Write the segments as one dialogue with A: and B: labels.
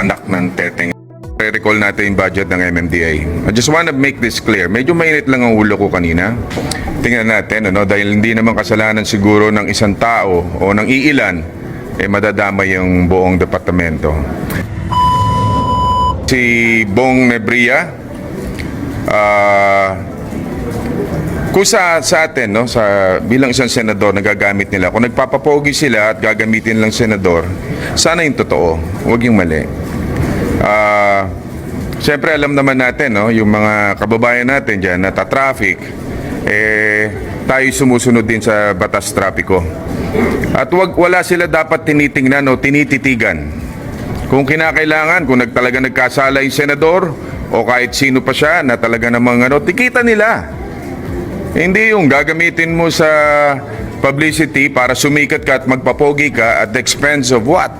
A: anak ng teteng. Re-recall natin yung budget ng MMDA. I just wanna make this clear. Medyo mainit lang ang ulo ko kanina. Tingnan natin, ano, dahil hindi naman kasalanan siguro ng isang tao o ng iilan, eh madadama yung buong departamento. Si Bong Nebria, ah, kung sa, sa atin, no, sa, bilang isang senador na gagamit nila, kung nagpapapogi sila at gagamitin lang senador, sana yung totoo, huwag yung mali. Ah, Siyempre alam naman natin, no, yung mga kababayan natin dyan na traffic eh, tayo sumusunod din sa batas trapiko. At wag, wala sila dapat tinitingnan o tinititigan. Kung kinakailangan, kung nagtalaga nagkasala yung senador o kahit sino pa siya na talaga namang ano, tikita nila. Hindi yung gagamitin mo sa publicity para sumikat ka at magpapogi ka at the expense of what?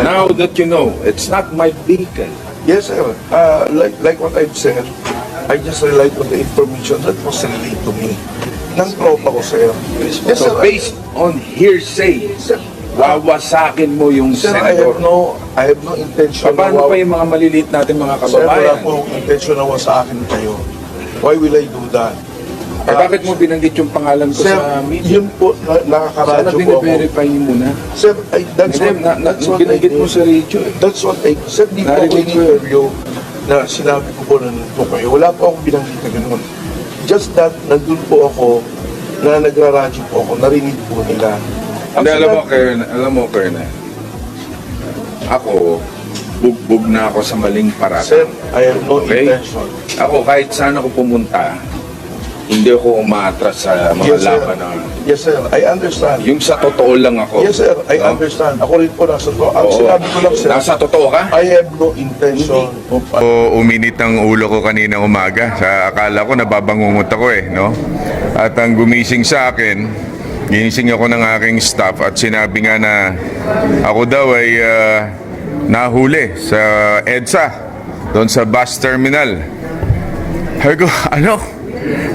B: Now that you know, it's not my vehicle.
C: yes, sir. Uh, like, like what I've said, I just relied on the information that was relayed to me. Nang tropa ko, sir. Yes, sir.
B: So based on hearsay,
C: Sir,
B: wawasakin mo yung
C: sir, I have
B: senador.
C: no, I have no intention
B: Paano
C: na
B: pa yung mga maliliit natin mga
C: Sir, wala
B: kababayan?
C: po akong intention na wa sa akin kayo. Why will I do that?
B: Eh bakit mo binanggit yung pangalan ko
C: Sir,
B: sa media?
C: yun po, na,
B: Sana
C: nakakaradyo po ako.
B: bine-verify niyo muna.
C: Sir, I, that's
B: Hindi,
C: what,
B: na, na,
C: that's what I
B: binanggit mo
C: did.
B: sa radio. eh.
C: That's what I, sir, di po ako
B: Narinig ko yun.
C: in-interview na sinabi ko po na nandito kayo. Wala po akong binanggit na ganun. Just that, nandun po ako, na nagraradyo po ako, narinig po nila. Ang
B: Hindi, alam mo,
C: sinabi-
B: Kern, alam mo, Kern, ako, bugbog na ako sa maling parata.
C: Sir, I have no
B: Okay.
C: intention.
B: Ako, kahit saan ako pumunta, hindi ako umaatras sa mga
C: Yes, sir.
B: laban na...
C: Yes, sir. I understand.
B: Yung sa totoo lang ako.
C: Yes, sir. I
B: No?
C: understand. Ako rin po nasa to. Ang
B: Oo.
C: sinabi ko lang, sir,
B: Nasa totoo ka?
C: I have no intention of
A: O uminit ang ulo ko kanina umaga. Sa akala ko nababangungot ako eh, no? At ang gumising sa akin, ginising ako ng aking staff at sinabi nga na ako daw ay ah, nahuli sa EDSA doon sa bus terminal. Sabi ko, ano?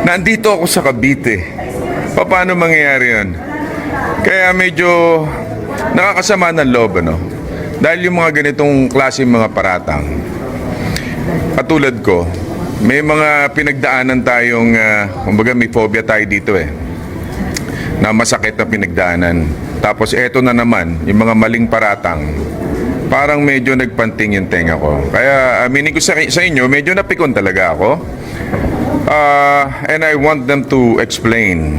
A: Nandito ako sa Cavite. Pa- Paano mangyayari yun? Kaya medyo nakakasama ng loob, ano? Dahil yung mga ganitong klase mga paratang, katulad ko, may mga pinagdaanan tayong, uh, kumbaga may phobia tayo dito eh, na masakit na pinagdaanan. Tapos eto na naman, yung mga maling paratang, parang medyo nagpanting yung tenga ko. Kaya aminin ko sa, sa inyo, medyo napikon talaga ako. Ah, and I want them to explain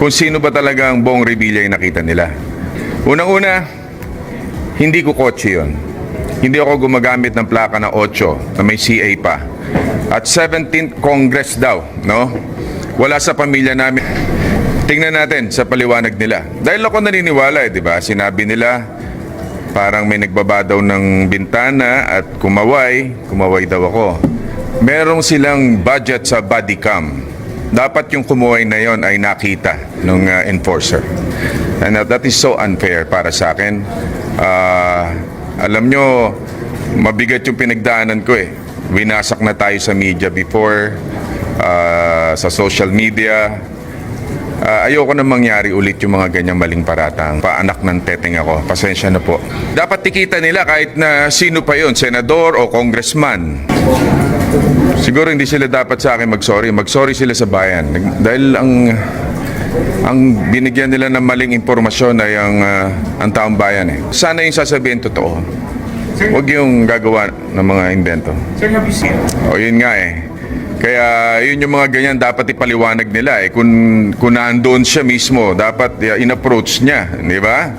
A: kung sino ba talaga ang buong Revilla yung nakita nila. Unang-una, hindi ko kotse yun. Hindi ako gumagamit ng plaka na 8 na may CA pa. At 17th Congress daw, no? Wala sa pamilya namin. Tingnan natin sa paliwanag nila. Dahil ako naniniwala, eh, di ba? Sinabi nila, parang may nagbaba daw ng bintana at kumaway, kumaway daw ako. Merong silang budget sa body cam. Dapat yung kumuway na yon ay nakita ng enforcer. And uh, that is so unfair para sa akin. Ah, alam nyo, mabigat yung pinagdaanan ko eh. Winasak na tayo sa media before, ah, sa social media, Ah, ayoko na mangyari ulit yung mga ganyang maling paratang. Paanak ng teteng ako. Pasensya na po. Dapat tikita nila kahit na sino pa yon, senador o congressman. Siguro hindi sila dapat sa akin mag-sorry. Mag-sorry sila sa bayan. Dahil ang ang binigyan nila ng maling impormasyon ay ang, ah, ang taong bayan eh. Sana yung sasabihin totoo. Huwag yung gagawa ng mga invento.
D: Sir, seen?
A: O yun nga eh. Kaya yun yung mga ganyan dapat ipaliwanag nila eh. Kung, kung nandoon siya mismo, dapat in-approach niya. Di ba?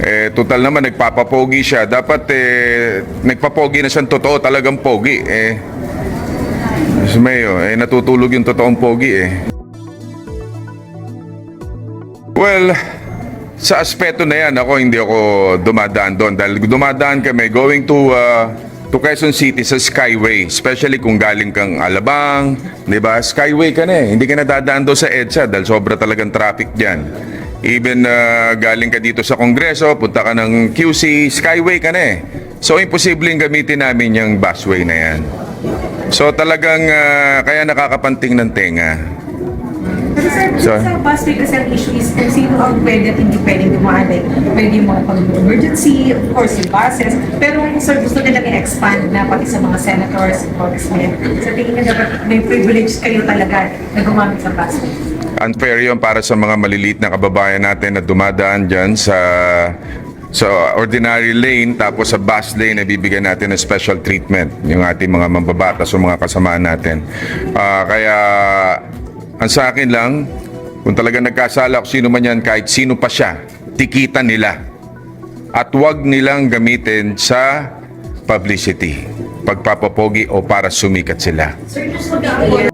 A: Eh, total naman, nagpapapogi siya. Dapat eh, nagpapogi na siyang totoo, talagang pogi. Eh, mayo, eh, natutulog yung totoong pogi eh. Well, sa aspeto na yan, ako hindi ako dumadaan doon. Dahil dumadaan kami going to uh, to Quezon City sa Skyway. Especially kung galing kang Alabang, di ba? Skyway ka na eh. Hindi ka na dadaan doon sa EDSA dahil sobra talagang traffic dyan. Even uh, galing ka dito sa Kongreso, punta ka ng QC, Skyway ka na eh. So, imposibleng gamitin namin yung busway na yan. So, talagang ah, kaya nakakapanting ng tenga.
D: Pero sir,
A: So-
D: sa kasi ang issue is kung sino ang pwede at hindi pwedeng dumaan. Like, pwede yung mga pag-emergency, of course, yung buses. Pero kung sir, gusto nilang i-expand na pati sa mga senators, congressmen, sa tingin niyo dapat may privilege kayo talaga na gumamit ng busway.
A: Unfair yun para sa mga maliliit na kababayan natin na dumadaan dyan sa sa ordinary lane tapos sa bus lane na bibigyan natin ng special treatment yung ating mga mambabatas o mga kasamaan natin. Ah, kaya ang sa akin lang, kung talaga nagkasala kung sino man yan, kahit sino pa siya, tikitan nila. At wag nilang gamitin sa publicity, pagpapapogi o para sumikat sila.
D: Sir,